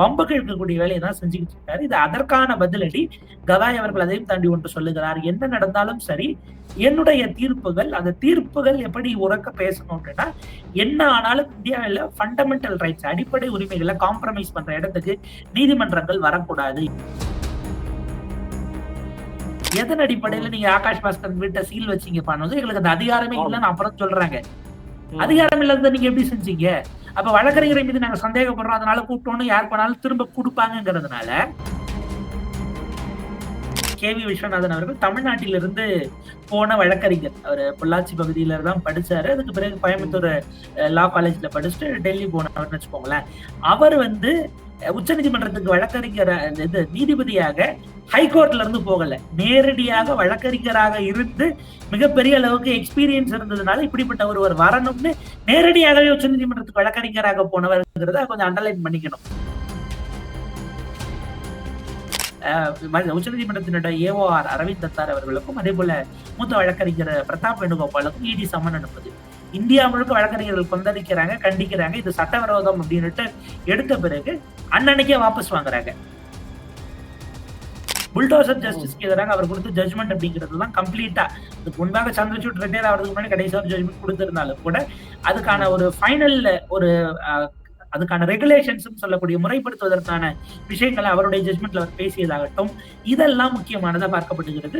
வம்புக்கு இழுக்கக்கூடிய வேலையை தான் செஞ்சுக்கிட்டு இருக்காரு. இது அதற்கான பதிலடி கதாய் அவர்கள் அதையும் தாண்டி ஒன்று சொல்லுகிறார். என்ன நடந்தாலும் சரி என்னுடைய தீர்ப்புகள் அந்த தீர்ப்புகள் எப்படி உறக்க பேசணும் அப்படின்னா என்ன ஆனாலும் இந்தியாவில் ஃபண்டமெண்டல் ரைட்ஸ் அடிப்படை உரிமைகளை காம்ப்ரமைஸ் பண்ற இடத்துக்கு நீதிமன்றங்கள் வரக்கூடாது. எதன் அடிப்படையில நீங்க ஆகாஷ் பாஸ்கர் வீட்டை சீல் வச்சீங்க பண்ணுவது எங்களுக்கு அந்த அதிகாரமே இல்லைன்னு அப்புறம் சொல்றாங்க. அதிகாரம் இல்லாத நீங்க எப்படி செஞ்சீங்க? அப்ப வழக்கறிஞரை மீது நாங்க சந்தேகப்படுறோம். அதனால கூப்பிட்டோன்னு யார் பண்ணாலும் திரும்ப கொடுப்பாங்கிறதுனால கே வி விஸ்வநாதன் அவர்கள் தமிழ்நாட்டிலிருந்து போன வழக்கறிஞர். அவர் பொள்ளாச்சி பகுதியில தான் படிச்சாரு. அதுக்கு பிறகு கோயம்புத்தூர் லா காலேஜ்ல படிச்சுட்டு டெல்லி போனவர்னு வச்சுக்கோங்களேன். அவர் வந்து உச்ச நீதிமன்றத்துக்கு வழக்கறிஞர் இது நீதிபதியாக ஹைகோர்ட்ல இருந்து போகல. நேரடியாக வழக்கறிஞராக இருந்து மிகப்பெரிய அளவுக்கு எக்ஸ்பீரியன்ஸ் இருந்ததுனால இப்படிப்பட்ட ஒருவர் வரணும்னு நேரடியாகவே உச்ச நீதிமன்றத்துக்கு வழக்கறிஞராக போனவர்ங்கிறத கொஞ்சம் அண்டர்லைன் பண்ணிக்கணும். உச்சநீதிமன்றத்தினுடைய ஏஓஆர் அரவிந்த் தத்தார் அவர்களுக்கும் அதே போல மூத்த வழக்கறிஞர் பிரதாப் வேணுகோபாலுக்கும் இடி சம்மன் அனுப்புது. இந்தியா முழுக்க வழக்கறிஞர்கள் கொந்தளிக்கிறாங்க கண்டிக்கிறாங்க. இது சட்டவிரோதம் அப்படின்னுட்டு எடுத்த பிறகு அன்னன்னைக்கே வாபஸ் வாங்குறாங்க. புல்டோசர் ஜஸ்டிஸ்க்கு எதிராக அவர் கொடுத்த ஜட்மெண்ட் அப்படிங்கிறது தான் கம்ப்ளீட்டா அதுக்கு முன்பாக சந்திரசூட் ரிட்டையர் ஆகிறதுக்கு முன்னாடி கடைசி ஒரு ஜட்மெண்ட் கொடுத்திருந்தாலும் கூட அதுக்கான ஒரு ஃபைனல் ஒரு அதுக்கான ரெகுலேஷன்ஸ் சொல்லக்கூடிய முறைப்படுத்துவதற்கான விஷயங்களை அவருடைய ஜட்மெண்ட்ல அவர் பேசியதாகட்டும். இதெல்லாம் முக்கியமானதா பார்க்கப்படுகிறது.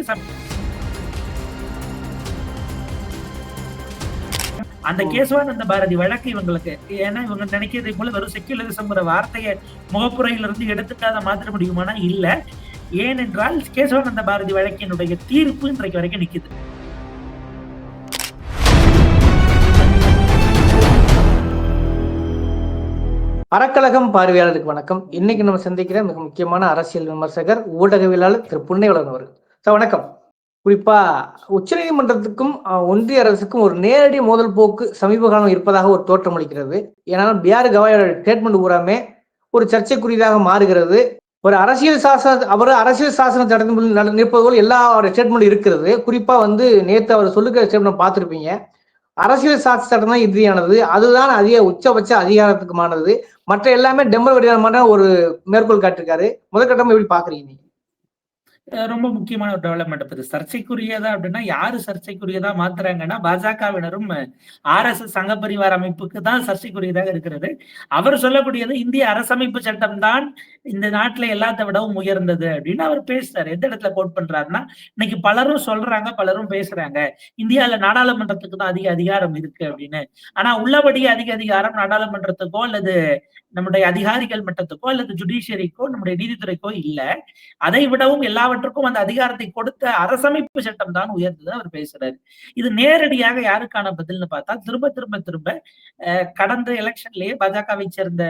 அந்த கேசவானந்த பாரதி வழக்கு இவங்களுக்கு. ஏன்னா இவங்க நினைக்கிறதை போல வெறும் செக்யூலரிசம்ங்கிற வார்த்தையை முகப்புறையில இருந்து எடுத்துக்காத மாற்ற முடியுமானா? இல்ல. ஏனென்றால் கேசவானந்த பாரதி வழக்கினுடைய தீர்ப்பு இன்றைக்கு வரைக்கும் நிக்குது. அறக்கழகம் பார்வையாளருக்கு வணக்கம். இன்னைக்கு நம்ம சந்திக்கிற மிக முக்கியமான அரசியல் விமர்சகர் ஊடகவியலாளர் திரு புன்னைவளன் அவர்கள். சார் வணக்கம். குறிப்பா உச்சநீதிமன்றத்துக்கும் ஒன்றிய அரசுக்கும் ஒரு நேரடி மோதல் போக்கு சமீப காலம் இருப்பதாக ஒரு தோற்றம் அளிக்கிறது. ஏன்னா பிஆர் கவாயோட ஸ்டேட்மெண்ட் பூராமே ஒரு சர்ச்சைக்குரியதாக மாறுகிறது. ஒரு அரசியல் சாசன அவர் அரசியல் சாசன சட்டத்தில் நிற்பது போல் எல்லா ஸ்டேட்மெண்ட் இருக்கிறது. குறிப்பா வந்து நேற்று அவர் சொல்லுகிற ஸ்டேட்மெண்ட் பார்த்துருப்பீங்க. அரசியல் சாசன சட்டம் தான் இறுதியானது. அதுதான் அதிக உச்சபட்ச அதிகாரத்துக்குமானது. மற்ற எல்லாமே டெம்பர் வடிவமான ஒரு மேற்கோள் காட்டிருக்காரு முதற்கட்டமா எப்படி பாக்குறீங்க நீங்க? ரொம்ப முக்கியமான ஒரு டெவலப்மெண்ட் இது. சர்ச்சைக்குரியதா அப்படின்னா யாரு சர்ச்சைக்குரியதா மாத்துறாங்கன்னா பாஜகவினரும் ஆர் எஸ் எஸ் சங்கப்பரிவார அமைப்புக்கு தான் சர்ச்சைக்குரியதாக இருக்கிறது. அவர் சொல்லக்கூடியது இந்திய அரசமைப்பு சட்டம் தான் இந்த நாட்டுல எல்லாத்த விடவும் உயர்ந்தது அப்படின்னு அவர் பேசுறாரு. எந்த இடத்துல கோட் பண்றாருன்னா இன்னைக்கு பலரும் சொல்றாங்க பலரும் பேசுறாங்க. இந்தியால நாடாளுமன்றத்துக்கு தான் அதிக அதிகாரம் இருக்கு அப்படின்னு. ஆனா உள்ளபடியே அதிக அதிகாரம் நாடாளுமன்றத்துக்கோ அல்லது நம்முடைய அதிகாரிகள் மட்டத்துக்கோ அல்லது ஜுடிஷியரிக்கோ நம்முடைய நீதித்துறைக்கோ இல்ல. அதை விடவும் எல்லாவற்றுக்கும் அந்த அதிகாரத்தை கொடுத்த அரசமைப்பு சட்டம் தான் உயர்ந்தது அவர் பேசுறாரு. இது நேரடியாக யாருக்கான பதில்னு பார்த்தா திரும்ப திரும்ப திரும்ப கடந்த எலெக்ஷன்லயே பாஜகவை சேர்ந்த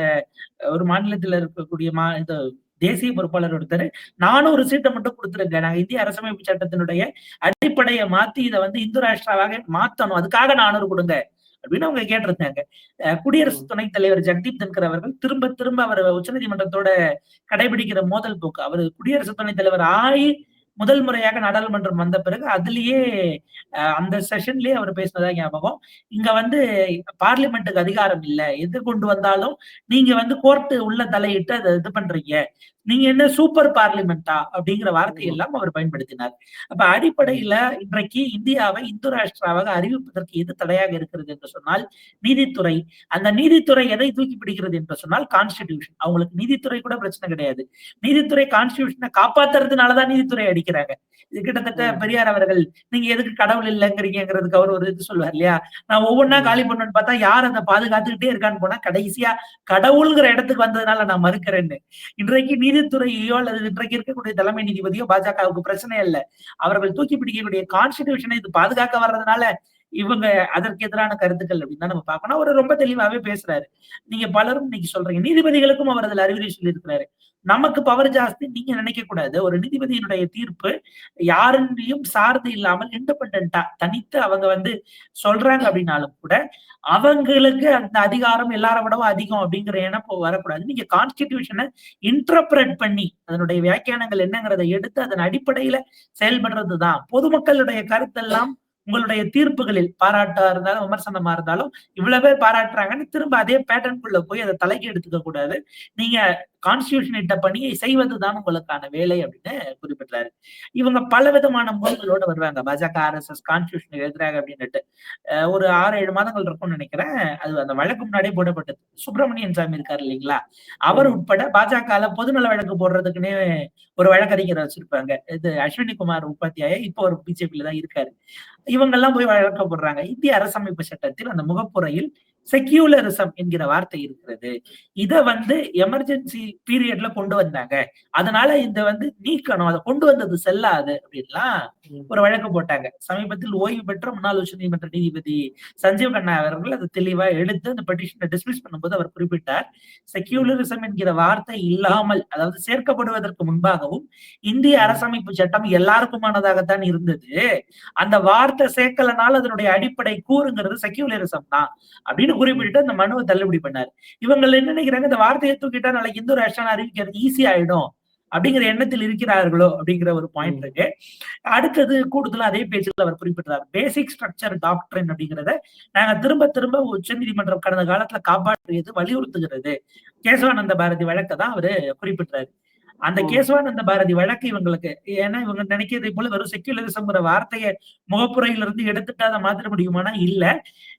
ஒரு மாநிலத்தில் இருக்கக்கூடிய மா இது தேசிய பொறுப்பாளர் ஒருத்தர் நானூறு சீட்டை மட்டும் கொடுத்துருங்க நாங்க இந்திய அரசமைப்பு சட்டத்தினுடைய அடிப்படையை மாத்தி இதை வந்து இந்து ராஷ்டிராவாக மாத்தணும். அதுக்காக நானூறு கொடுங்க. அப்படின்னு அவங்க கேட்டிருந்தாங்க. குடியரசு துணைத் தலைவர் ஜெகதீப் தன்கர் அவர்கள் திரும்ப திரும்ப அவர் உச்சநீதிமன்றத்தோட கடைபிடிக்கிற மோதல் போக்கு. அவர் குடியரசு துணைத் தலைவர் ஆகி முதல் முறையாக நாடாளுமன்றம் வந்த பிறகு அதுலயே அந்த செஷன்லயே அவர் பேசினதா ஞாபகம். இங்க வந்து பார்லிமெண்ட்டுக்கு அதிகாரம் இல்லை. எது கொண்டு வந்தாலும் நீங்க வந்து கோர்ட்டு உள்ள தலையிட்டு அதை இது பண்றீங்க. நீங்க என்ன சூப்பர் பார்லிமெண்டா அப்படிங்கிற வார்த்தை எல்லாம் அவர் பயன்படுத்தினார். அப்ப அடிப்படையில இன்றைக்கு இந்தியாவை இந்து ராஷ்டிராவாக அறிவிப்பதற்கு எது தடையாக இருக்கிறது என்று சொன்னால் நீதித்துறை. அந்த நீதித்துறை எதை தூக்கி பிடிக்கிறது என்று சொன்னால் கான்ஸ்டிடியூஷன் அவங்களுக்கு நீதித்துறை கூட பிரச்சனை கிடையாது. நீதித்துறை கான்ஸ்டிடியூஷனை காப்பாத்துறதுனாலதான் நீதித்துறை அடிக்கிறாங்க. இது கிட்டத்தட்ட பெரியார் அவர்கள் நீங்க எதுக்கு கடவுள் இல்லைங்கிறீங்கிறதுக்கு அவர் ஒரு இது சொல்லுவார் இல்லையா? நான் ஒவ்வொன்னா காலி பண்ணணும்னு பார்த்தா யார் அதை பாதுகாத்துக்கிட்டே இருக்கான்னு போனா கடைசியா கடவுள்ங்கிற இடத்துக்கு வந்ததுனால நான் மறுக்கிறேன்னு. இன்றைக்கு நீதித்துறையோ அல்லது இன்றைக்கு இருக்கக்கூடிய தலைமை நீதிபதியோ பாஜகவுக்கு பிரச்சனை இல்லை அவர்கள் தூக்கி பிடிக்கக்கூடிய கான்ஸ்டிடியூஷனை இது பாதுகாக்க வர்றதுனால இவங்க அதற்கு எதிரான கருத்துக்கள் அப்படின்னு நம்ம பார்க்கணும். அவர் ரொம்ப தெளிவாவே பேசுறாரு. நீங்க பலரும் இன்னைக்கு சொல்றீங்க. நீதிபதிகளுக்கும் அவர் அதில் அறிவுரை சொல்லியிருக்கிறாரு. நமக்கு பவர் ஜாஸ்தி நீங்க நினைக்க கூடாது ஒரு நீதிபதியினுடைய தீர்ப்பு யாருன்றையும் சார்ந்து இல்லாமல் இண்டிபெண்டா தனித்து அவங்க வந்து சொல்றாங்க அப்படின்னாலும் கூட அவங்களுக்கு அந்த அதிகாரம் எல்லார விடவும் அதிகம் அப்படிங்கிற எண்ணம் வரக்கூடாது. நீங்க கான்ஸ்டிடியூஷனை இன்டர்பிரட் பண்ணி அதனுடைய வியாக்கியானங்கள் என்னங்கிறத எடுத்து அதன் அடிப்படையில செயல்படுறதுதான். பொதுமக்களுடைய கருத்தெல்லாம் உங்களுடைய தீர்ப்புகளில் பாராட்டா இருந்தாலும் விமர்சனமா இருந்தாலும் இவ்வளவு பேர் பாராட்டுறாங்கன்னு திரும்ப அதே பேட்டர்னுக்குள்ள போய் அதை தலைக்கு எடுத்துக்க கூடாது நீங்க கான்ஸ்டியூஷன் இட்ட பணியை செய்வதுதான் உங்களுக்கான வேலை அப்படின்னு குறிப்பிட்டாரு இவங்க பல விதமான மோதலோட வருவாங்க. பாஜக ஆர்எஸ்எஸ் கான்ஸ்டியூஷன் எழுதுறாங்க அப்படின்னுட்டு. ஒரு ஆறு ஏழு மாதங்கள் இருக்கும்னு நினைக்கிறேன். அது அந்த வழக்கு முன்னாடியே போடப்பட்டது. சுப்பிரமணியன் சாமி இருக்காரு இல்லைங்களா? அவர் உட்பட பாஜக பொதுநல வழக்கு போடுறதுக்குன்னே ஒரு வழக்கறிஞரை வச்சிருப்பாங்க. இது அஸ்வினி குமார் உபாத்தியாய இப்போ ஒரு பிஜேபியில தான் இருக்காரு. இவங்க எல்லாம் போய் வழக்க போடுறாங்க. இந்திய அரசமைப்பு சட்டத்தில் அந்த முகப்புறையில் செக்யூலரிசம் என்கிற வார்த்தை இருக்கிறது. இத வந்து எமர்ஜென்சி பீரியட்ல கொண்டு வந்தாங்க. அதனால இந்த வந்து நீக்கணும். அதை கொண்டு வந்தது செல்லாது அப்படின்லாம் ஒரு வழக்கு போட்டாங்க. சமீபத்தில் ஓய்வு பெற்ற முன்னாள் உச்ச நீதிமன்ற நீதிபதி சஞ்சீவ் கண்ணா அவர்கள் அதை தெளிவா எடுத்து அந்த பெட்டிஷனை டிஸ்மிஸ் பண்ணும்போது அவர் குறிப்பிட்டார் செக்யூலரிசம் என்கிற வார்த்தை இல்லாமல் அதாவது சேர்க்கப்படுவதற்கு முன்பாகவும் இந்திய அரசமைப்பு சட்டம் எல்லாருக்குமானதாகத்தான் இருந்தது. அந்த வார்த்தை சேர்க்கலனால அதனுடைய அடிப்படை கூறுங்கிறது செக்யூலரிசம் தான். அப்படின்னு குறிப்பிட்டு அந்த மனுவை தள்ளுபடி பண்ணாரு. இவங்க என்ன நினைக்கிறாங்க? இந்த வார்த்தையை தூக்கிட்டா நாளைக்கு இந்து ராஷ்டிரம் அறிவிக்கிறது ஈஸி ஆயிடும் அப்படிங்கிற எண்ணத்தில் இருக்கிறார்களோ அப்படிங்கிற ஒரு பாயிண்ட் இருக்கு. அடுத்தது கூடுதலா அதே பேஜ்ல அவர் குறிப்பிட்டார் பேசிக் ஸ்ட்ரக்சர் டாக்டரின் அப்படிங்கிறத நாங்க திரும்ப திரும்ப உச்ச நீதிமன்றம் கடந்த காலத்துல காப்பாற்றியது வலியுறுத்துகிறது. கேசவானந்த பாரதி வழக்கை தான் அவரு குறிப்பிட்டாரு அந்த. கேசவானந்த பாரதி வழக்கு இவங்களுக்கு ஏன்னா இவங்க நினைக்கிறதை போல வெறும் செக்யூலரிசம்ங்கிற வார்த்தையை முகப்புறையில இருந்து எடுத்துட்டு அதை மாத்திர முடியுமானா? இல்ல.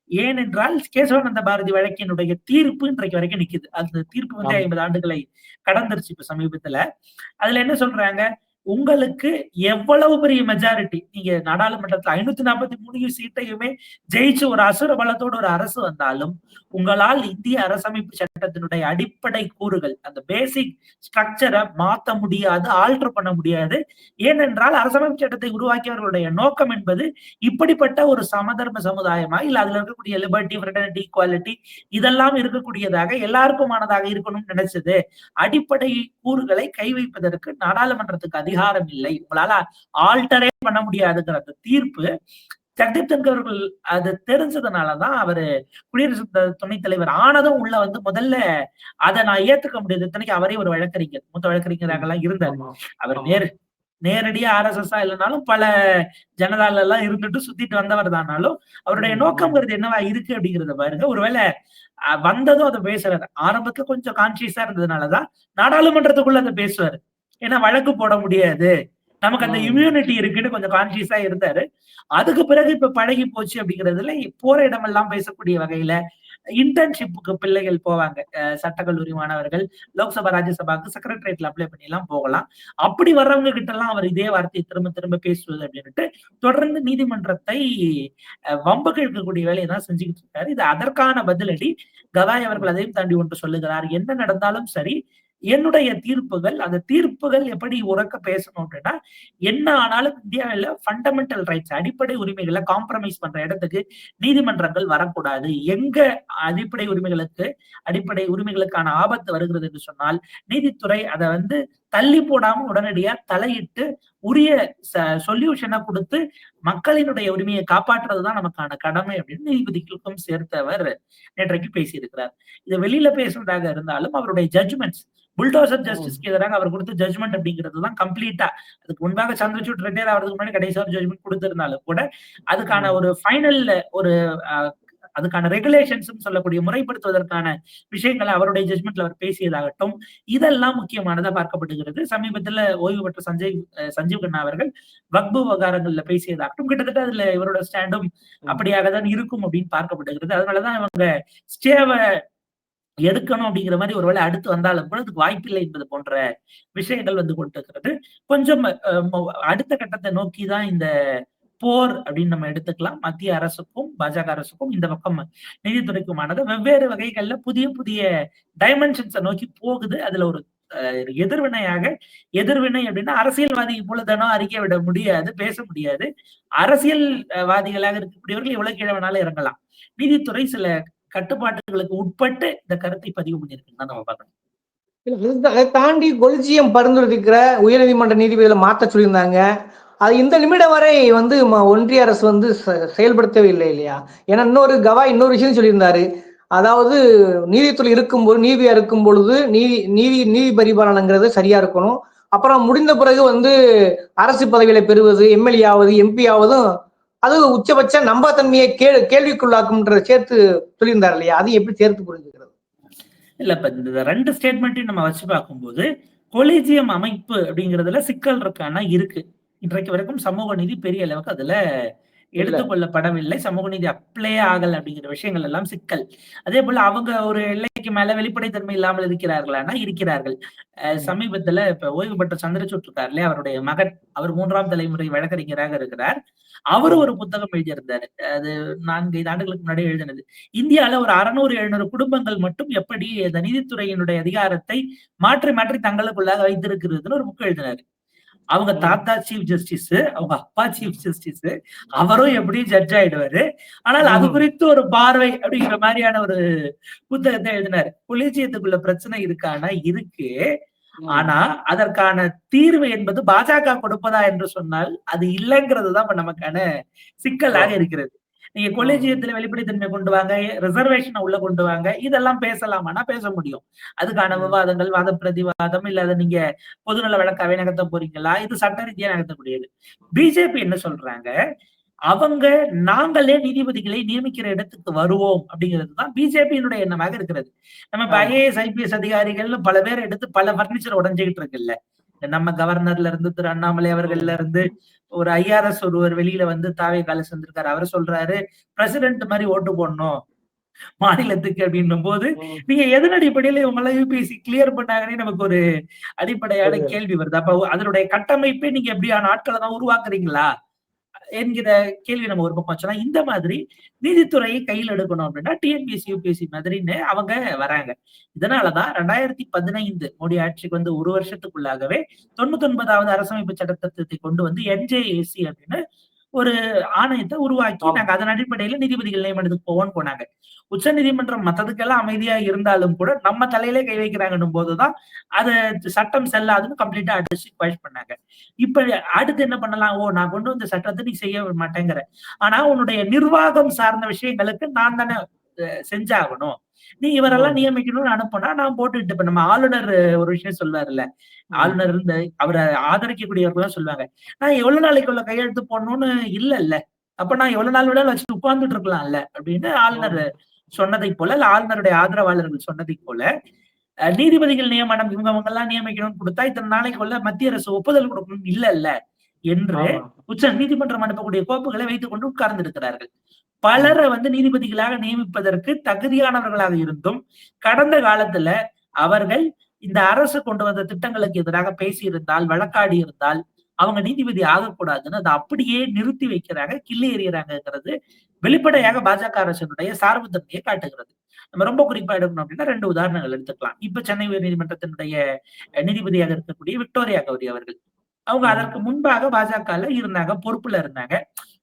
ஏனென்றால் கேசவானந்த பாரதி வழக்கினுடைய தீர்ப்பு இன்றைக்கு வரைக்கும் நிக்குது. அந்த தீர்ப்பு வந்து. ஐம்பது ஆண்டுகளை கடந்துருச்சு இப்ப சமீபத்துல. அதுல என்ன சொல்றாங்க? உங்களுக்கு எவ்வளவு பெரிய மெஜாரிட்டி நீங்க நாடாளுமன்றத்துல ஐநூத்தி நாற்பத்தி மூணு சீட்டையுமே ஜெயிச்சு ஒரு அசுர பலத்தோட ஒரு அரசு வந்தாலும் உங்களால் இந்திய அரசமைப்பு சட்டத்தினுடைய அடிப்படை கூறுகள் அந்த பேசிக் ஸ்ட்ரக்சரை மாத்த முடியாது ஆல்டர் பண்ண முடியாது. ஏனென்றால் அரசமைப்பு சட்டத்தை உருவாக்கியவர்களுடைய நோக்கம் என்பது இப்படிப்பட்ட ஒரு சமதர்ம சமுதாயமா? இல்ல அதுல இருக்கக்கூடிய லிபர்ட்டி ஃப்ரெட்டர்னிட்டி ஈக்குவாலிட்டி இதெல்லாம் இருக்கக்கூடியதாக எல்லாருக்குமானதாக இருக்கணும்னு நினைச்சது? அடிப்படை கூறுகளை கை வைப்பதற்கு நாடாளுமன்றத்துக்கு அதிகாரம் இல்லை உங்களால ஆல்டரே பண்ண முடியாதுங்கிற அந்த தீர்ப்பு ஜக்தீப் அவர்கள் அது தெரிஞ்சதுனாலதான் அவரு குடியரசு துணைத் தலைவர் ஆனதும் உள்ள வந்து முதல்ல அதை நான் ஏத்துக்க முடியாது. இத்தனைக்கு அவரே ஒரு வழக்கறிஞர் மூத்த வழக்கறிஞராக எல்லாம் இருந்தார். அவர். நேரு நேரடியா ஆர்எஸ்எஸ் இல்லைனாலும் பல ஜனதால எல்லாம் இருந்துட்டு சுத்திட்டு வந்தவர் தானாலும் அவருடைய நோக்கம்ங்கிறது என்னவா இருக்கு அப்படிங்கறத பாருங்க. ஒருவேளை வந்ததும் அதை பேசுறாரு. ஆரம்பத்துல கொஞ்சம் கான்சியஸா இருந்ததுனாலதான் நாடாளுமன்றத்துக்குள்ள அதை பேசுவாரு. ஏன்னா வழக்கு போட முடியாது. நமக்கு அந்த. இம்யூனிட்டி இருக்குன்னு கொஞ்சம் கான்சியஸா இருந்தாரு. அதுக்கு பிறகு இப்ப பழகி போச்சு அப்படிங்கிறதுல போற இடமெல்லாம் பேசக்கூடிய வகையில இன்டர்ன்ஷிப்புக்கு பிள்ளைகள் போவாங்க. சட்டக்கல்லூரி மாணவர்கள் லோக்சபா ராஜ்யசபாக்கு செக்ரட்டரியேட்ல அப்ளை பண்ணி எல்லாம் போகலாம். அப்படி வர்றவங்க கிட்ட எல்லாம் அவர் இதே வார்த்தையை திரும்ப திரும்ப பேசுவது அப்படின்னுட்டு தொடர்ந்து நீதிமன்றத்தை வம்புக்கு இழுக்கக்கூடிய வேலையை தான் செஞ்சுக்கிட்டு இருக்காரு. இது அதற்கான பதிலடி. கவாய் அவர்கள் அதையும் தாண்டி ஒன்று சொல்லுகிறார். என்ன நடந்தாலும் சரி என்னுடைய தீர்ப்புகள் அந்த தீர்ப்புகள் எப்படி உறக்க பேசணும் அப்படின்னா என்ன ஆனாலும் இந்தியாவில் ஃபண்டமெண்டல் ரைட்ஸ் அடிப்படை உரிமைகளை காம்ப்ரமைஸ் பண்ற இடத்துக்கு நீதிமன்றங்கள் வரக்கூடாது. எங்க அடிப்படை உரிமைகளுக்கு அடிப்படை உரிமைகளுக்கான ஆபத்து வருகிறது என்று சொன்னால் நீதித்துறை அதை வந்து தள்ளி போடாம உடனடியா தலையிட்டு உரிய சொல்யூஷனை கொடுத்து மக்களினுடைய உரிமையை காப்பாற்றுறதுதான் நமக்கான கடமை அப்படின்னு நீதிபதிகளுக்கும் சேர்த்தவர் நேற்றைக்கு பேசியிருக்கிறார். இது வெளியில பேசுறதாக இருந்தாலும் அவருடைய ஜட்ஜ்மெண்ட்ஸ் புல்டோசர் ஜஸ்டிஸ்க்கு எதிராக அவர் கொடுத்த ஜட்ஜ்மெண்ட் அப்படிங்கிறது தான் கம்ப்ளீட்டா அதுக்கு முன்பாக சந்திரசூட் ரிட்டையர் ஆகிறதுக்கு முன்னாடி கடைசி ஒரு ஜட்ஜ்மெண்ட் கொடுத்திருந்தாலும் கூட அதுக்கான ஒரு ஃபைனல் ஒரு அதுக்கான ரெகுலேஷன்ஸ் சொல்லக்கூடிய முறைப்படுத்துவதற்கான விஷயங்களை அவருடைய ஜட்மெண்ட்ல அவர் பேசியதாகட்டும் இதெல்லாம் முக்கியமானதா பார்க்கப்படுகிறது. சமீபத்துல ஓய்வு பெற்ற சஞ்சய் சஞ்சீவ் கண்ணா அவர்கள் வக்பு விவகாரங்கள்ல பேசியதாகட்டும் கிட்டத்தட்ட அதுல இவரோட ஸ்டாண்டும் அப்படியாக தான் இருக்கும் அப்படின்னு பார்க்கப்படுகிறது. அதனாலதான் இவங்க ஸ்டேவை எடுக்கணும் அப்படிங்கிற மாதிரி ஒருவேளை அடுத்து வந்தாலும் கூட அதுக்கு வாய்ப்பில்லை என்பது போன்ற விஷயங்கள் வந்து கொண்டிருக்கிறது. கொஞ்சம் அடுத்த கட்டத்தை நோக்கி தான் இந்த போர் அப்படின்னு நம்ம எடுத்துக்கலாம். மத்திய அரசுக்கும் பாஜக அரசுக்கும் இந்த பக்கம் நீதித்துறைக்குமானது வெவ்வேறு வகைகள்ல புதிய புதிய டைமென்ஷன்ஸை நோக்கி போகுது. அதுல ஒரு அஹ், எதிர்வினையாக எதிர்வினை அப்படின்னா அரசியல்வாதி போல தினம் அறிக்கை விட முடியாது பேச முடியாது. அரசியல்வாதிகளாக இருக்கக்கூடியவர்கள் எவ்வளவு கீழே வேணாலும் இறங்கலாம். நீதித்துறை சில கட்டுப்பாட்டுகளுக்கு உட்பட்டு இந்த கருத்தை பதிவு பண்ணியிருக்குன்னு தான் நம்ம பார்க்கணும். தாண்டி கொலிஜியம் பரிந்துரைக்கிற உயர்நீதிமன்ற நீதிபதியில மாத்த சொல்லியிருந்தாங்க. அது இந்த நிமிடம் வரை வந்து ம- ஒன்றிய அரசு வந்து செ- செயல்படுத்தவே இல்லை இல்லையா? ஏன்னா இன்னொரு கவா இன்னொரு விஷயம் சொல்லியிருந்தாரு. அதாவது நீதித்துறை இருக்கும்போது நீதியா இருக்கும் பொழுது நீதி நீதி நீதி பரிபாலனங்கிறது சரியா இருக்கணும். அப்புறம் முடிந்த பிறகு வந்து அரசு பதவிகளை பெறுவது எம்எல்ஏ ஆவது எம்பி ஆவதும் அது உச்சபட்ச நம்பத்தன்மையை கே கேள்விக்குள்ளாக்கும்ன்ற சேர்த்து சொல்லியிருந்தார் இல்லையா? அது எப்படி சேர்த்து புரிஞ்சுக்கிறது? இல்ல இப்ப இந்த ரெண்டு ஸ்டேட்மெண்ட்டையும் நம்ம வச்சு பார்க்கும்போது கொலிஜியம் அமைப்பு அப்படிங்கிறதுல சிக்கல் இருக்கானா? இருக்கு. இன்றைக்கு வரைக்கும் சமூக நீதி பெரிய அளவுக்கு அதுல எடுத்துக்கொள்ளப்படவில்லை. சமூக நீதி அப்ளை ஆகல் அப்படிங்கிற விஷயங்கள் எல்லாம் சிக்கல். அதே போல அவங்க ஒரு எல்லைக்கு மேல வெளிப்படைத்தன்மை இல்லாமல் இருக்கிறார்களானா இருக்கிறார்கள். சமீபத்துல இப்ப ஓய்வு பெற்ற சந்திரசூட் இருக்கார் இல்லையா? அவருடைய மகன். அவர் மூன்றாம் தலைமுறை வழக்கறிஞராக இருக்கிறார். அவரு ஒரு புத்தகம் எழுதியிருந்தாரு. அது நான்கு ஐந்து ஆண்டுகளுக்கு முன்னாடி எழுதினது. இந்தியால ஒரு அறுநூறு எழுநூறு குடும்பங்கள் மட்டும் எப்படி இந்த நீதித்துறையினுடைய அதிகாரத்தை மாற்றி மாற்றி தங்களுக்குள்ளாக வைத்திருக்கிறதுன்னு ஒரு புக் எழுதினாரு. அவங்க தாத்தா சீஃப் ஜஸ்டிஸ் அவங்க அப்பா சீஃப் ஜஸ்டிஸ் அவரும் எப்படியும் ஜட்ஜ் ஆயிடுவாரு. ஆனால் அது. குறித்து ஒரு பார்வை அப்படிங்கிற மாதிரியான ஒரு புத்தகத்தை எழுதினாரு. கொலிஜியத்துக்குள்ள பிரச்சனை இருக்கானா இருக்கு. ஆனா அதற்கான தீர்வு என்பது பாஜக கொடுப்பதா என்று சொன்னால் அது இல்லைங்கிறது தான் இப்ப நமக்கான சிக்கலாக இருக்கிறது. நீங்க கொலேஜியத்துல வெளிப்படைத்தன்மை கொண்டு வாங்க ரிசர்வேஷனை உள்ள கொண்டு வாங்க இதெல்லாம் பேசலாமானா பேச முடியும். அதுக்கான. விவாதங்கள் வாத பிரதிவாதம் இல்ல அதை நீங்க பொதுநல வழக்காவே நகர்த்த போறீங்களா? இது சட்ட ரீதியா நகர்த்தக்கூடியது பிஜேபி என்ன சொல்றாங்க? அவங்க நாங்களே நீதிபதிகளை நியமிக்கிற இடத்துக்கு வருவோம் அப்படிங்கிறது தான் பிஜேபியினுடைய எண்ணமாக இருக்கிறது. நம்ம இப்ப. ஐஏஎஸ் ஐபிஎஸ் அதிகாரிகள்னு பல பேர் எடுத்து பல பர்னிச்சர் உடஞ்சுக்கிட்டு இருக்குல்ல. நம்ம கவர்னர்ல இருந்து திரு அண்ணாமலை அவர்கள்ல இருந்து ஒரு ஐஆர்எஸ் ஒருவர் வெளியில வந்து தாவே கால செஞ்சிருக்காரு. அவர் சொல்றாரு பிரசிடென்ட் மாதிரி ஓட்டு போடணும் மாநிலத்துக்கு அப்படின்னும் போது நீங்க எதன் அடிப்படையில இவங்க எல்லாம் யூபிஎஸ்சி கிளியர் பண்ணாங்கன்னே நமக்கு ஒரு அடிப்படையான. கேள்வி வருது. அப்ப அதனுடைய கட்டமைப்பை நீங்க எப்படியான ஆட்களை தான் உருவாக்குறீங்களா? என்கிற கேள்வி நம்ம ஒரு பக்கம் வச்சோம்னா இந்த மாதிரி நீதித்துறையை கையில் எடுக்கணும் அப்படின்னா டிஎன்பிஎஸ்சி யூபிஎஸ்சி மாதிரின்னு அவங்க வராங்க. இதனாலதான் ரெண்டாயிரத்தி பதினைந்து மோடி ஆட்சிக்கு வந்து ஒரு வருஷத்துக்குள்ளாகவே தொண்ணூத்தி ஒன்பதாவது அரசமைப்பு சட்டத்திட்டத்தை கொண்டு வந்து என்ஜேஏசி அப்படின்னு ஒரு ஆணையத்தை உருவாக்கி. நாங்க அதன் அடிப்படையில நீதிபதிகள் நியமனத்துக்கு போவோம்னு போனாங்க. உச்ச நீதிமன்றம் மத்ததுக்கெல்லாம் அமைதியா இருந்தாலும் கூட நம்ம தலையிலே கை வைக்கிறாங்கன்னும் போதுதான் அது சட்டம் செல்லாதுன்னு கம்ப்ளீட்டா அடிச்சு குவைஷ் பண்ணாங்க. இப்ப அடுத்து என்ன பண்ணலாம்? ஓ நான் கொண்டு வந்த சட்டத்தை நீ செய்ய மாட்டேங்கிற. ஆனா உன்னுடைய நிர்வாகம் சார்ந்த விஷயங்களுக்கு நான் தானே செஞ்சாகணும். நீ இவரெல்லாம். நியமிக்கணும்னு அனுப்புனா நான் போட்டுட்டு இப்ப நம்ம ஆளுநர் ஒரு விஷயம் சொல்வாருல்ல ஆளுநர் இருந்த அவரை ஆதரிக்கக்கூடியவர்கள் தான் சொல்லுவாங்க. நான் எவ்வளவு நாளைக்கு உள்ள கையெழுத்து போடணும்னு இல்ல இல்ல அப்ப நான் எவ்வளவு நாள் விட வச்சுட்டு உட்கார்ந்துட்டு இருக்கலாம்ல. அப்படின்னு ஆளுநர் சொன்னதை போல இல்ல ஆளுநருடைய ஆதரவாளர்கள் சொன்னதை போல அஹ், நீதிபதிகள் நியமனம் இவங்க அவங்க எல்லாம் நியமிக்கணும்னு கொடுத்தா இத்தனை நாளைக்குள்ள மத்திய அரசு ஒப்புதல் கொடுக்கணும் இல்ல இல்ல என்று. உச்ச நீதிமன்றம் அனுப்பக்கூடிய கோப்புகளை வைத்துக் கொண்டு உட்கார்ந்து இருக்கிறார்கள் பலரை வந்து நீதிபதிகளாக நியமிப்பதற்கு தகுதியானவர்களாக இருந்தும் கடந்த காலத்துல அவர்கள் இந்த அரசு கொண்டு வந்த திட்டங்களுக்கு எதிராக பேசியிருந்தால் வழக்காடி இருந்தால் அவங்க நீதிபதி ஆகக்கூடாதுன்னு அதை அப்படியே நிறுத்தி வைக்கிறாங்க கிள்ளி எறிகிறாங்கிறது வெளிப்படையாக பாஜக அரசினுடைய சார்பு தன்மையை காட்டுகிறது. நம்ம ரொம்ப குறிப்பா எடுக்கணும் அப்படின்னா ரெண்டு உதாரணங்கள் எடுத்துக்கலாம். இப்ப சென்னை உயர் நீதிமன்றத்தினுடைய நீதிபதியாக இருக்கக்கூடிய விக்டோரியா கௌரி அவர்கள். அவங்க அதற்கு முன்பாக பாஜகல இருந்தாங்க பொறுப்புல இருந்தாங்க.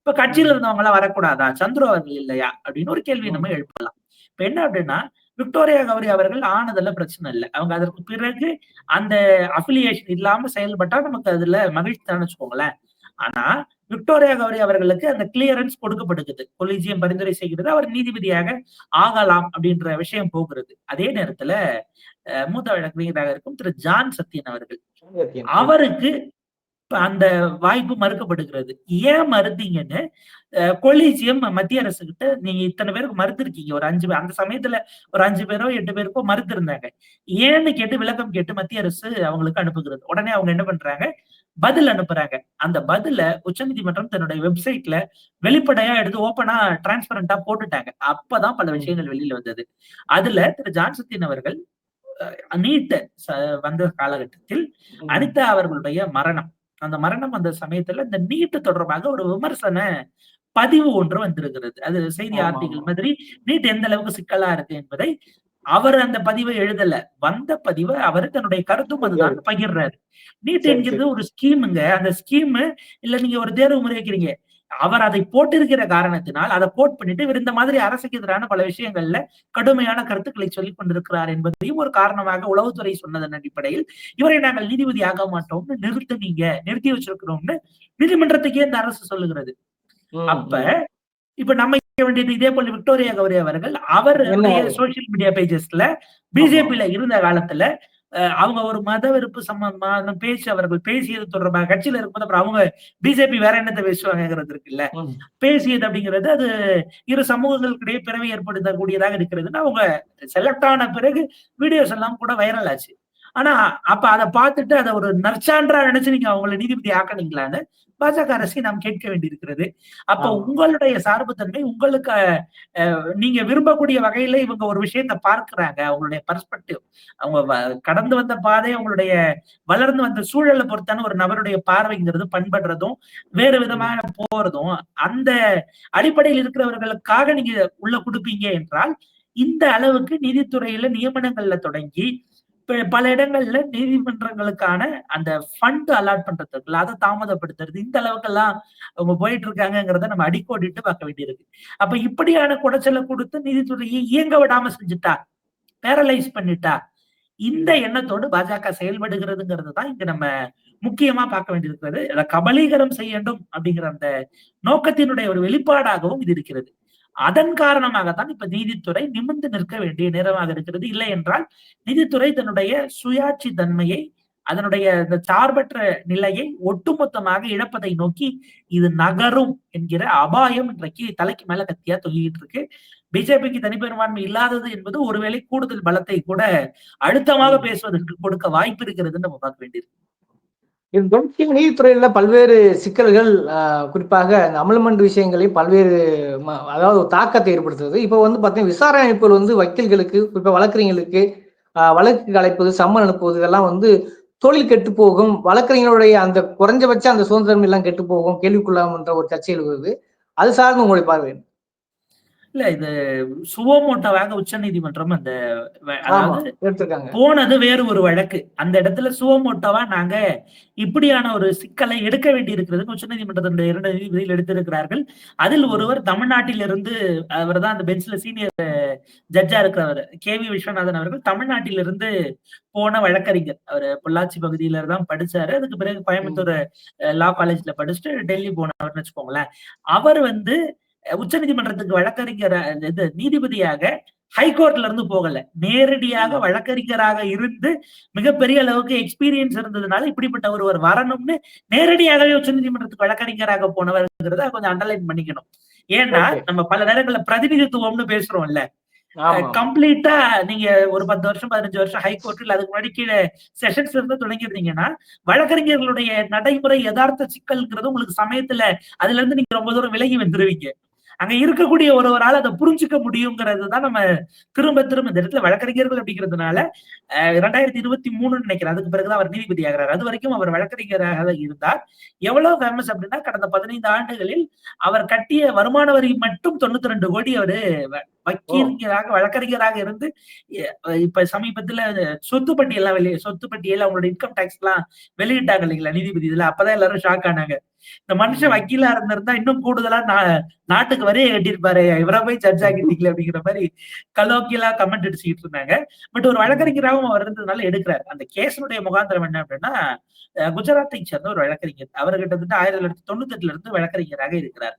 இப்ப கட்சியில இருந்தவங்க எல்லாம் வரக்கூடாதா? சந்துரு அவர்கள் இல்லையா? அப்படின்னு ஒரு கேள்வி நம்ம எழுப்பலாம். இப்ப என்ன அப்படின்னா விக்டோரியா கௌரி அவர்கள் ஆனதுல பிரச்சனை இல்லை. அவங்க அதற்கு பிறகு அந்த அபிலியேஷன் இல்லாம செயல்பட்டா நமக்கு அதுல மகிழ்ச்சி தான் வச்சுக்கோங்களேன் ஆனா விக்டோரியா கௌரி அவர்களுக்கு அந்த கிளியரன்ஸ் கொடுக்கப்படுகிறது. கொலிஜியம் பரிந்துரை செய்கிறது. அவர் நீதிபதியாக ஆகலாம் அப்படின்ற விஷயம் போகிறது. அதே நேரத்துல மூத்த வழக்கறிஞராக இருக்கும் திரு ஜான் சத்யன் அவர்கள். அவருக்கு அந்த வாய்ப்பு மறுக்கப்படுகிறது. ஏன் மறுத்தீங்கன்னு கொலீஜியம் மத்திய அரசு கிட்ட நீங்க இத்தனை பேருக்கு மறுத்திருக்கீங்க. ஒரு அஞ்சு அந்த சமயத்துல ஒரு அஞ்சு பேரோ எட்டு பேருக்கோ மறுத்து இருந்தாங்க ஏன்னு கேட்டு விளக்கம் கேட்டு மத்திய அரசு அவங்களுக்கு அனுப்புகிறது. உடனே அவங்க என்ன பண்றாங்க? பதில் அனுப்புறாங்க. அந்த பதில உச்சநீதிமன்றம் தன்னுடைய வெப்சைட்ல வெளிப்படையா எடுத்து ஓப்பனா டிரான்ஸ்பரண்டா போட்டுட்டாங்க. அப்பதான் பல விஷயங்கள் வெளியில வந்தது. அதுல திரு. ஜான்சத்தின் அவர்கள் நீட் வந்த காலகட்டத்தில் அனிதா அவர்களுடைய மரணம். அந்த மரணம் அந்த சமயத்துல இந்த நீட்டு தொடர்பாக ஒரு விமர்சன பதிவு ஒன்று வந்திருக்கிறது. அது செய்தி ஆர்டிகள். மாதிரி நீட் எந்த அளவுக்கு சிக்கலா இருக்கு என்பதை அவர் அந்த பதிவை எழுதல. வந்த பதிவை அவர் தன்னுடைய கருத்தும் அதுதான் பகிர்றாரு. நீட் என்கிறது ஒரு ஸ்கீமுங்க. அந்த ஸ்கீம் இல்ல நீங்க ஒரு தேர்வு முறை வைக்கிறீங்க. அவர் அதை போட்டிருக்கிற காரணத்தினால் அதை கோட் பண்ணிட்டு இவர் இந்த மாதிரி அரசுக்கு எதிரான பல விஷயங்கள்ல கடுமையான கருத்துக்களை சொல்லிக் கொண்டிருக்கிறார் என்பதையும் ஒரு காரணமாக உளவுத்துறை சொன்னதன் அடிப்படையில் இவரை நாங்கள் நீதிபதி ஆக மாட்டோம்னு நிறுத்துனீங்க நிறுத்தி வச்சிருக்கிறோம்னு நீதிமன்றத்துக்கே இந்த அரசு சொல்லுகிறது அப்ப இப்ப நம்ம வேண்டியது இதே போல விக்டோரியா கௌரி அவர்கள் அவர்? சோசியல் மீடியா பேஜஸ்ல பிஜேபியில இருந்த காலத்துல அவங்க ஒரு மத வெறுப்பு சம்பந்தமான பேச்சு அவர்கள் பேசியது தொடர்பாக கட்சியில இருக்கும்போது அப்புறம் அவங்க பிஜேபி வேற என்னத்தை பேசுவாங்கிறது இருக்குல்ல. பேசியது அப்படிங்கிறது அது இரு சமூகங்களுக்கிடையே பிறவை ஏற்படுத்தக்கூடியதாக இருக்கிறதுன்னு அவங்க செலக்ட் ஆன பிறகு வீடியோஸ் எல்லாம் கூட வைரல் ஆச்சு ஆனா அப்ப அதை பார்த்துட்டு அதை ஒரு நற்சான்றா நினைச்சு நீங்க அவங்களை நீதிபதி ஆக்கணீங்களான்னு பாஜக அரசை நாம் கேட்க வேண்டியிருக்கிறது. அப்ப. உங்களுடைய சார்புத்தன்மை உங்களுக்கு நீங்க விரும்பக்கூடிய வகையில இவங்க ஒரு விஷயத்தை பார்க்கிறாங்க. அவங்களுடைய பர்ஸ்பெக்டிவ் அவங்க கடந்து வந்த பாதை அவங்களுடைய வளர்ந்து வந்த சூழலை பொறுத்தான ஒரு நபருடைய பார்வைங்கிறது பண்படுறதும் வேறு விதமான போறதும் அந்த அடிப்படையில் இருக்கிறவர்களுக்காக நீங்க உள்ள கொடுப்பீங்க என்றால் இந்த அளவுக்கு நீதித்துறையில நியமனங்கள்ல தொடங்கி பல இடங்கள்ல நீதிமன்றங்களுக்கான அந்த ஃபண்ட் அலாட் பண்றதுக்கு அதை தாமதப்படுத்துறது. இந்த அளவுக்கெல்லாம் அவங்க போயிட்டு இருக்காங்கங்கிறத நம்ம அடிக்கோடிட்டு பார்க்க வேண்டியிருக்கு. அப்ப இப்படியான குடைச்சலை கொடுத்து நீதித்துறையை இயங்க விடாம செஞ்சுட்டா பேரலைஸ் பண்ணிட்டா இந்த எண்ணத்தோடு பாஜக செயல்படுகிறதுங்கிறது தான் இங்க நம்ம முக்கியமா பார்க்க வேண்டியிருக்கிறது. அதை கபலீகரம் செய்யணும் அப்படிங்கிற அந்த நோக்கத்தினுடைய ஒரு வெளிப்பாடாகவும் இது இருக்கிறது. அதன் காரணமாகத்தான் இப்ப நீதித்துறை நிமிர்ந்து நிற்க வேண்டிய நேரமாக இருக்கிறது. இல்லை என்றால் நீதித்துறை தன்னுடைய சுயாட்சி தன்மையை அதனுடைய இந்த சார்பற்ற நிலையை ஒட்டுமொத்தமாக இழப்பதை நோக்கி இது நகரும் என்கிற அபாயம் இன்றைக்கு தலைக்கு மேல கத்தியா தொங்கிட்டு இருக்கு. பிஜேபிக்கு தனிப்பெரும்பான்மை இல்லாதது என்பது ஒருவேளை கூடுதல் பலத்தை கூட அழுத்தமாக பேசுவதற்கு கொடுக்க வாய்ப்பு இருக்கிறதுன்னு நம்ம பார்க்க வேண்டியிருக்கு. இது தொடர்ச்சியாக நீதித்துறையில பல்வேறு சிக்கல்கள் குறிப்பாக அந்த அமல்மெண்ட் விஷயங்களையும் பல்வேறு ம- அதாவது ஒரு தாக்கத்தை ஏற்படுத்துது இப்போ வந்து பார்த்தீங்கன்னா விசாரணை அமைப்புகள் வந்து வக்கீல்களுக்கு குறிப்பாக வழக்கறிஞர்களுக்கு வழக்கு அழைப்பது சம்மன் அனுப்புவது இதெல்லாம் வந்து தொழில் கெட்டு போகும். வழக்கறிஞருடைய அந்த குறைஞ்சபட்ச அந்த சுதந்திரம் எல்லாம் கெட்டு போகும். கேள்விக்குள்ளாமன்ற என்ற ஒரு சர்ச்சையில் வருது அது சார்ந்து உங்களுடைய பார்வை இல்ல இது சுவமோட்டோவாக உச்ச நீதிமன்றம் அந்த போனது வேறு ஒரு வழக்கு. அந்த இடத்துல சுவமோட்டோவா நாங்க இப்படியான ஒரு சிக்கலை எடுக்க வேண்டி இருக்கிறது உச்சநீதிமன்றத்தினுடைய இரண்டு நீதிபதிகள் எடுத்திருக்கிறார்கள். அதில் ஒருவர் தமிழ்நாட்டிலிருந்து அவர் தான் அந்த பெஞ்ச்ல சீனியர் ஜட்ஜா இருக்கிறவர் கே வி விஸ்வநாதன் அவர்கள் தமிழ்நாட்டிலிருந்து போன வழக்கறிஞர். அவர் பொள்ளாச்சி பகுதியில தான் படிச்சாரு. அதுக்கு பிறகு கோயம்புத்தூர் லா காலேஜ்ல படிச்சுட்டு டெல்லி போனவர்னு வச்சுக்கோங்களேன். அவர் வந்து உச்ச நீதிமன்றத்துக்கு வழக்கறிஞர் இது நீதிபதியாக ஹைகோர்ட்ல இருந்து போகல. நேரடியாக வழக்கறிஞராக இருந்து மிகப்பெரிய அளவுக்கு எக்ஸ்பீரியன்ஸ் இருந்ததுனால இப்படிப்பட்ட ஒருவர் வரணும்னு நேரடியாகவே உச்ச நீதிமன்றத்துக்கு வழக்கறிஞராக போனவர்ங்கிறத கொஞ்சம் அண்டர்லைன் பண்ணிக்கணும். ஏன்னா. நம்ம பல நேரங்கள்ல பிரதிநிதித்துவம்னு பேசுறோம்ல. கம்ப்ளீட்டா நீங்க ஒரு பத்து வருஷம் பதினஞ்சு வருஷம் ஹைகோர்ட் இல்ல அதுக்கு முன்னாடி கீழே செஷன்ஸ்ல இருந்து தொடங்கிருந்தீங்கன்னா வழக்கறிஞர்களுடைய நடைமுறை யதார்த்த சிக்கல்ங்கிறது உங்களுக்கு சமயத்துல அதுல இருந்து நீங்க ரொம்ப தூரம் விலகி வந்துருவீங்க. அங்க இருக்கக்கூடிய ஒருவரால் அதை புரிஞ்சுக்க முடியுங்கிறது தான் நம்ம திரும்ப திரும்ப இந்த இடத்துல வழக்கறிஞர்கள் அப்படிங்கிறதுனால அஹ், இரண்டாயிரத்தி இருபத்தி மூணுன்னு நினைக்கிறேன். அதுக்கு பிறகுதான் அவர் நீதிபதி ஆகிறார் அது வரைக்கும் அவர் வழக்கறிஞராக இருந்தார். எவ்வளவு ஃபேமஸ் அப்படின்னா கடந்த பதினைந்து ஆண்டுகளில் அவர் கட்டிய வருமான வரி மட்டும் தொண்ணூத்தி ரெண்டு கோடி அவரு வ- வக்கீலராக வழக்கறிஞராக இருந்து இப்ப சமீபத்துல சொத்து பட்டியெல்லாம் வெளியே சொத்து பட்டியல் அவங்களோட இன்கம் டாக்ஸ் எல்லாம் வெளியிட்டாங்க இல்லைங்களா நீதிபதி இதுல அப்பதான் எல்லாரும் ஷாக் ஆனாங்க. இந்த மனுஷன் வக்கீலா இருந்திருந்தா இன்னும் கூடுதலா நா- நாட்டுக்கு வரைய கட்டியிருப்பாரு இவரை போய் ஜட்ஜ் ஆகிட்டீங்களே அப்படிங்கிற மாதிரி கலோக்கியலா கமெண்ட் அடிச்சுக்கிட்டு இருந்தாங்க. பட் ஒரு வழக்கறிஞராகவும் அவர் இருந்ததுனால எடுக்கிறார். அந்த கேஸனுடைய முகாந்திரம் என்ன அப்படின்னா குஜராத்தை சேர்ந்த ஒரு வழக்கறிஞர். அவர் கிட்டத்தட்ட ஆயிரத்தி தொள்ளாயிரத்தி தொண்ணூத்தி எட்டுல இருந்து வழக்கறிஞராக இருக்கிறார்.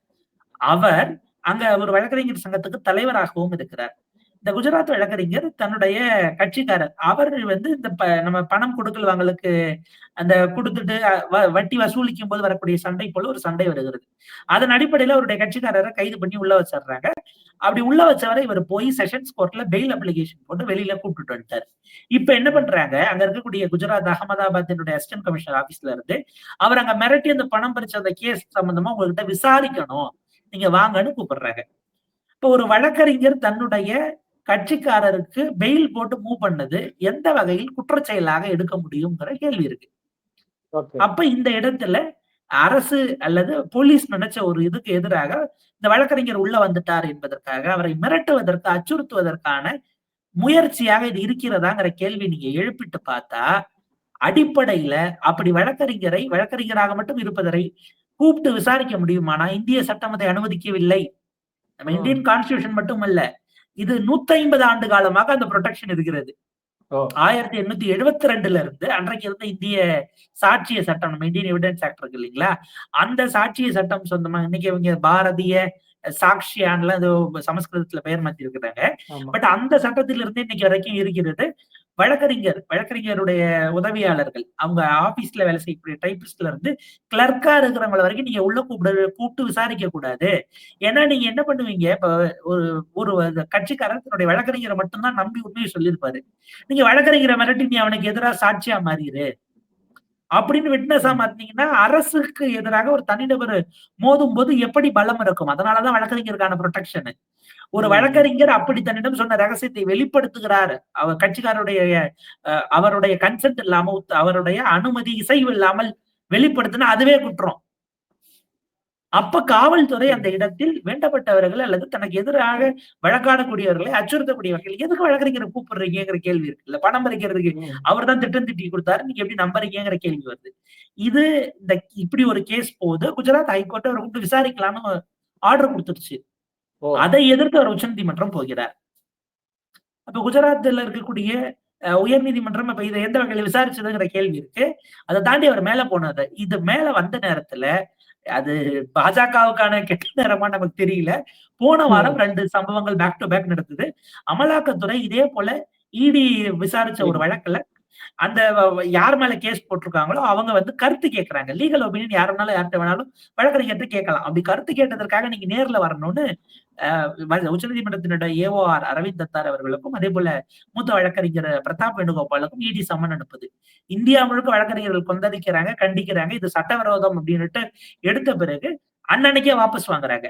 அவர் அங்க ஒரு வழக்கறிஞர் சங்கத்துக்கு தலைவராகவும் இருக்கிறார். இந்த குஜராத் வழக்கறிஞர் தன்னுடைய கட்சிக்காரர். அவர் வந்து இந்த ப- நம்ம பணம் கொடுக்கல் வாங்கலுக்கு அந்த கொடுத்துட்டு வ- வட்டி வசூலிக்கும் போது வரக்கூடிய சண்டை போல ஒரு சண்டை வருகிறது. அதன் அடிப்படையில அவருடைய கட்சிக்காரரை கைது பண்ணி உள்ள வச்சிடுறாங்க. அப்படி உள்ள வச்சவரை இவர் போய் செஷன்ஸ் கோர்ட்ல பெயில் அப்ளிகேஷன் போட்டு வெளியில கூப்பிட்டுட்டு வந்துட்டார். இப்ப என்ன பண்றாங்க? அங்க இருக்கக்கூடிய குஜராத் அகமதாபாத்தினுடைய அசிஸ்டன்ட் கமிஷனர் ஆபீஸ்ல இருந்து அவர் அங்க மிரட்டி அந்த பணம் பறிச்ச அந்த கேஸ் சம்பந்தமா உங்ககிட்ட விசாரிக்கணும். நீங்க வாங்கன்னு கூப்பிடுறாங்க. இப்ப ஒரு வழக்கறிஞர் தன்னுடைய கட்சிக்காரருக்கு பெயில் போட்டு மூவ் பண்ணது எந்த வகையில் குற்றச்செயலாக எடுக்க முடியுங்கிற கேள்வி இருக்கு. அப்ப இந்த இடத்துல அரசு அல்லது போலீஸ் நினைச்ச ஒரு இதுக்கு எதிராக இந்த வழக்கறிஞர் உள்ள வந்துட்டார் என்பதற்காக அவரை மிரட்டுவதற்கு அச்சுறுத்துவதற்கான முயற்சியாக இது இருக்கிறதாங்கிற கேள்வி நீங்க எழுப்பிட்டு பார்த்தா அடிப்படையில அப்படி வழக்கறிஞரை வழக்கறிஞராக மட்டும் இருப்பதை கூப்பிட்டு விசாரிக்க முடியுமானா இந்திய சட்டம் அதை அனுமதிக்கவில்லை. நம்ம. இந்தியன் கான்ஸ்டியூஷன் மட்டுமல்ல இது நூத்தி ஐம்பது ஆண்டு காலமாக அந்த ப்ரொடெக்ஷன் இருக்கிறது. ஆயிரத்தி எண்ணூத்தி எழுபத்தி ரெண்டுல இருந்து அன்றைக்கு இருந்த இந்திய சாட்சிய சட்டம் நம்ம இந்தியன் எவிடன்ஸ் ஆக்ட் இருக்கு இல்லைங்களா? அந்த சாட்சிய சட்டம் சொந்தமா இன்னைக்கு இவங்க பாரதிய ஏதோ சமஸ்கிருதத்துல பெயர் மாத்தி இருக்கிறாங்க பட் அந்த சட்டத்திலிருந்து இன்னைக்கு வரைக்கும் இருக்கிறது. வழக்கறிஞர் வழக்கறிஞருடைய உதவியாளர்கள். அவங்க ஆபீஸ்ல வேலை செய்யக்கூடிய டைபிஸ்ட்ல இருந்து கிளர்க்கா இருக்கிறவங்கள வரைக்கும் நீங்க உள்ள கூப்பிட கூப்பிட்டு விசாரிக்க கூடாது. ஏன்னா நீங்க என்ன பண்ணுவீங்க? இப்ப ஒரு ஒரு கட்சிக்காரர் தன்னுடைய வழக்கறிஞரை மட்டும்தான் நம்பி உண்மையை சொல்லியிருப்பாரு. நீங்க வழக்கறிஞரை மிரட்டி நீ அவனுக்கு எதிராக சாட்சியா மாறிடு அப்படின்னு விட்னஸா மாத்தீங்கன்னா அரசுக்கு எதிராக ஒரு தனிநபர் மோதும் போது எப்படி பலம் இருக்கும்? அதனாலதான் வழக்கறிஞருக்கான ப்ரொடெக்ஷன் ஒரு. வழக்கறிஞர் அப்படி தன்னிடம் சொன்ன ரகசியத்தை வெளிப்படுத்துகிறார். அவர் கட்சிக்காரருடைய அவருடைய கன்சென்ட் இல்லாம அவருடைய அனுமதி இசைவு இல்லாமல் வெளிப்படுத்தினா அதுவே குற்றம். அப்ப காவல்துறை அந்த இடத்தில் வேண்டப்பட்டவர்கள் அல்லது தனக்கு எதிராக வழக்காடக்கூடியவர்களை அச்சுறுத்தக்கூடிய வகையில் எதுக்கு வழக்கறிஞரை கூப்பிடுறீங்கிற கேள்வி இருக்கு. இல்ல பணம் பறிக்கிறதுக்கு. அவர் தான் திட்டம் திட்டி கொடுத்தாரு. நீங்க எப்படி நம்புறீங்கிற கேள்வி வருது. இது இந்த இப்படி ஒரு கேஸ் போகுது குஜராத் ஹைகோர்ட் அவரை கூப்பிட்டு விசாரிக்கலாம்னு ஆர்டர் கொடுத்துருச்சு. அதை எதிர்த்து அவர் உச்சநீதிமன்றம் போகிறார். அப்ப குஜராத்ல இருக்கக்கூடிய அஹ், உயர்நீதிமன்றம் இப்ப இதை எந்த வகையில விசாரிச்சதுங்கிற கேள்வி இருக்கு. அதை தாண்டி அவர் மேல போனது இது மேல வந்த நேரத்துல அது பாஜகவுக்கான கெட்ட நேரமா நமக்கு தெரியல. போன வாரம் ரெண்டு சம்பவங்கள் பேக் டு பேக் நடந்தது. அமலாக்கத்துறை இதே போல இடி விசாரிச்ச ஒரு வழக்குல அந்த வ- யார் மேல கேஸ் போட்டிருக்காங்களோ அவங்க வந்து கருத்து கேட்கறாங்க லீகல் ஒப்பீனியன் யார் வேணாலும் யார்கிட்ட வேணாலும் வழக்கறிஞர்கிட்ட கேட்கலாம். அப்படி கருத்து கேட்டதற்காக நீங்க நேர்ல வரணும்னு உச்ச நீதிமன்றத்தினுடைய ஏஓஆர் அரவிந்த் தத்தார் அவர்களுக்கும் அதே போல மூத்த வழக்கறிஞர் பிரதாப் வேணுகோபாலுக்கும் இடி சம்மன் அனுப்புது. இந்தியா முழுக்க வழக்கறிஞர்கள் கொந்தளிக்கிறாங்க கண்டிக்கிறாங்க. இது சட்டவிரோதம் அப்படின்னுட்டு எடுத்த பிறகு அன்னன்னைக்கே வாபஸ் வாங்குறாங்க.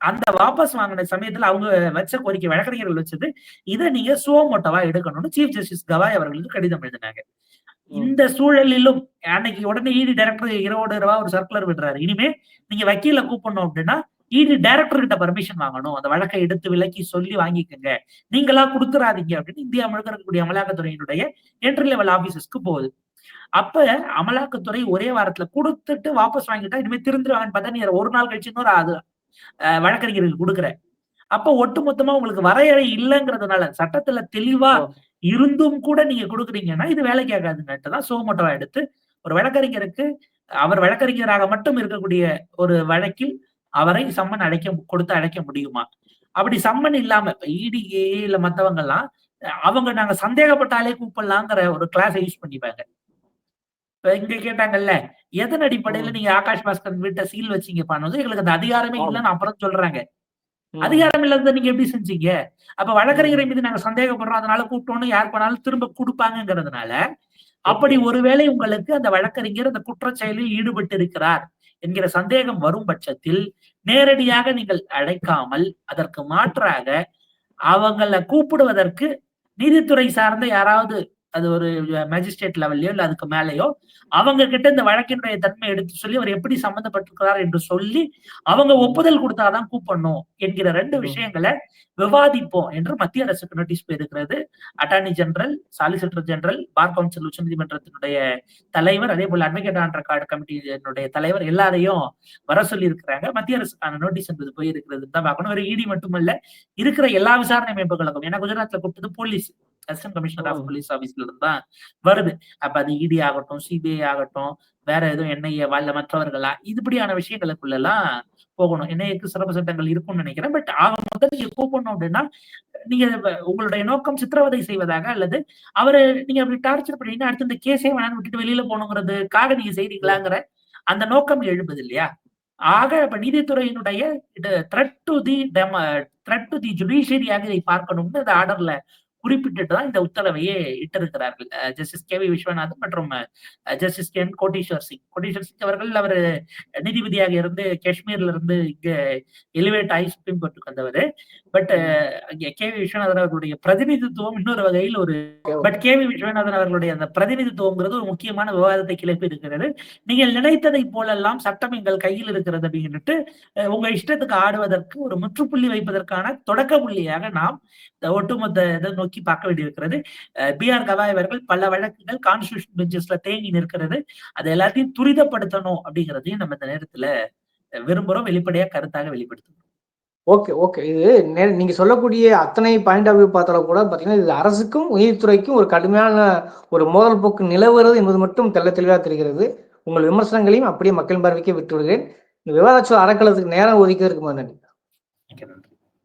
அந்த வாபஸ் வாங்கின சமயத்துல அவங்க வச்ச கோரிக்கை வழக்கறிஞர்கள் வச்சது இதை நீங்க சுவமோட்டவா எடுக்கணும்னு சீஃப் ஜஸ்டிஸ் கவாய் அவர்களுக்கு கடிதம் எழுதினாங்க. இந்த சூழலிலும் அன்னைக்கு உடனே இடி டைரக்டர் இரவோடு இரவா ஒரு சர்க்குலர் விடுறாரு. இனிமே நீங்க வக்கீல கூப்பிடணும் அப்படின்னா இடி டைரக்டர் கிட்ட பர்மிஷன் வாங்கணும். அந்த வழக்கை எடுத்து விலக்கி சொல்லி வாங்கிக்கோங்க. நீங்களா கொடுத்துறாதீங்க அப்படின்னு இந்தியா முழுக்க இருக்கக்கூடிய அமலாக்கத்துறையினுடைய என்ட்ரி லெவல் ஆபீசஸ்க்கு போகுது. அப்ப அமலாக்கத்துறை ஒரே வாரத்துல கொடுத்துட்டு வாபஸ் வாங்கிட்டா இனிமே திருந்துருவாங்கன்னு பார்த்தா நீ ஒரு நாள் கழிச்சு இன்னொரு அது அஹ், வழக்கறிஞர்களுக்கு கொடுக்குற அப்ப ஒட்டுமொத்தமா உங்களுக்கு வரையறை இல்லைங்கிறதுனால சட்டத்துல தெளிவா. இருந்தும் கூட நீங்க கொடுக்குறீங்கன்னா இது வேலைக்கு ஆகாதுன்னுட்டு தான் சோமோட்டோவா எடுத்து ஒரு வழக்கறிஞருக்கு அவர் வழக்கறிஞராக மட்டும் இருக்கக்கூடிய ஒரு வழக்கில் அவரை சம்மன் அழைக்க கொடுத்து அழைக்க முடியுமா? அப்படி சம்மன் இல்லாம இப்ப இடி இல்ல மத்தவங்க எல்லாம் அவங்க நாங்க சந்தேகப்பட்டாலே கூப்பிடலாங்கிற ஒரு கிளாஸ் யூஸ் பண்ணிப்பாங்க. இங்க கேட்டாங்கல்ல எதன் அடிப்படையில. நீங்க ஆகாஷ் பாஸ்கர் வீட்டை சீல் வச்சீங்க பண்ணுது எங்களுக்கு அந்த அதிகாரமே. இல்லைன்னு அப்புறம் சொல்றாங்க. அதிகாரம் இல்லாத நீங்க எப்படி செஞ்சீங்க அப்ப வழக்கறிஞரை மீது நாங்க சந்தேகப்படுறோம் அதனால கூப்பிட்டோம்னு யார் பண்ணாலும் திரும்ப கொடுப்பாங்கிறதுனால அப்படி ஒருவேளை உங்களுக்கு அந்த வழக்கறிஞர் அந்த குற்றச் செயலில் ஈடுபட்டு இருக்கிறார் என்கிற சந்தேகம் வரும் பட்சத்தில் நேரடியாக நீங்கள் அழைக்காமல் அதற்கு மாற்றாக அவங்கள கூப்பிடுவதற்கு நீதித்துறை சார்ந்த யாராவது அது ஒரு மேஜிஸ்ட்ரேட் லெவல்லையோ இல்ல அதுக்கு மேலயோ அவங்க கிட்ட இந்த வழக்கினுடைய தன்மை எடுத்து சொல்லி அவர் எப்படி சம்பந்தப்பட்டிருக்கிறார் என்று சொல்லி அவங்க ஒப்புதல் கொடுத்தாதான் கூப்பிடணும் என்கிற ரெண்டு. விஷயங்களை விவாதிப்போம் என்று மத்திய அரசுக்கு நோட்டீஸ் போயிருக்கிறது. Attorney general solicitor general bar council உச்சநீதிமன்றத்தினுடைய தலைவர் அதே போல அட்வொகேட் ஆன் ரெக்கார்டு கமிட்டியினுடைய தலைவர் எல்லாரையும் வர சொல்லி இருக்கிறாங்க மத்திய அரசுக்கான நோட்டீஸ் என்பது போயிருக்கிறது தான் பார்க்கணும். ஒரு இடி மட்டுமல்ல இருக்கிற எல்லா விசாரணை அமைப்புகளுக்கும் ஏன்னா குஜராத்ல கூப்பிட்டது police. Assistant commissioner of. Police ஆபீஸ்ல இருந்து தான் வருது. அப்ப அது இடி ஆகட்டும் சிபிஐ ஆகட்டும் வேற எதுவும் என்ஐஏ இல்ல மற்றவர்களா? இதுபடியான விஷயங்களுக்குள்ள எல்லாம் போகணும் என்ஐஏக்கு சிறப்பு சட்டங்கள் இருக்கும்னு நினைக்கிறேன். பட் ஆக மொத்தம் நீங்க கூப்பிடணும் அப்படின்னா நீங்க உங்களுடைய நோக்கம் சித்திரவதை செய்வதாக அல்லது அவரு நீங்க அப்படி டார்ச்சர் பண்ணீங்கன்னா அடுத்து இந்த கேஸே வேணாம்னு விட்டுட்டு வெளியில போகணுங்கிறதுக்காக நீங்க செய்றீங்களாங்கிற அந்த நோக்கம் எழுபது இல்லையா ஆக இப்ப நீதித்துறையினுடைய thread to the thread to the ஜுடிஷியரியாக இதை பார்க்கணும்னு அந்த ஆர்டர்ல குறிப்பிட்டுட்டு தான் இந்த உத்தரவையே இட்டிருக்கிறார்கள். ஜஸ்டிஸ் கே வி விஸ்வநாதன் மற்றும் justice K N Koteshwar Singh. Koteshwar Singh அவர்கள் அவர் நீதிபதியாக இருந்து காஷ்மீர்ல இருந்து இங்க எலிவேட் ஆகி சுப்ரீம் கோர்ட்டுக்கு வந்தவர். பட் கே வி விஸ்வநாதன் அவர்களுடைய பிரதிநிதித்துவம் இன்னொரு வகையில் ஒரு பட் கே வி விஸ்வநாதன் அவர்களுடைய அந்த பிரதிநிதித்துவங்கிறது ஒரு முக்கியமான விவாதத்தை கிளப்பி இருக்கிறது. நீங்கள் நினைத்ததை போலெல்லாம் சட்டம் எங்கள் கையில் இருக்கிறது அப்படின்னுட்டு உங்க இஷ்டத்துக்கு ஆடுவதற்கு ஒரு முற்றுப்புள்ளி வைப்பதற்கான தொடக்க புள்ளியாக நாம் இந்த ஒட்டுமொத்த இதை நோக்கி பார்க்க வேண்டியிருக்கிறது. பி. ஆர். கவாய் அவர்கள் பல வழக்குகள் கான்ஸ்டியூஷன் பெஞ்சஸ்ல தேங்கி நிற்கிறது. அது எல்லாத்தையும் துரிதப்படுத்தணும் அப்படிங்கிறதையும் நம்ம இந்த நேரத்துல விரும்புறோம். வெளிப்படையா கருத்தாக வெளிப்படுத்தணும் ஓகே ஓகே. இது நே- நீங்க சொல்லக்கூடிய அத்தனை பாயிண்ட் ஆஃப் வியூ பார்த்தாலும் கூட பாத்தீங்கன்னா இது அரசுக்கும் நீதித்துறைக்கும் ஒரு கடுமையான ஒரு மோதல் போக்கு நிலவுறது என்பது மட்டும் தெல்ல தெளிவாக தெரிகிறது. உங்கள் விமர்சனங்களையும் அப்படியே மக்கள் பார்வைக்கே விட்டு விடுகிறேன் இந்த அறக்கலத்துக்கு நேரம் ஒதுக்கிறதுக்கு நன்றி.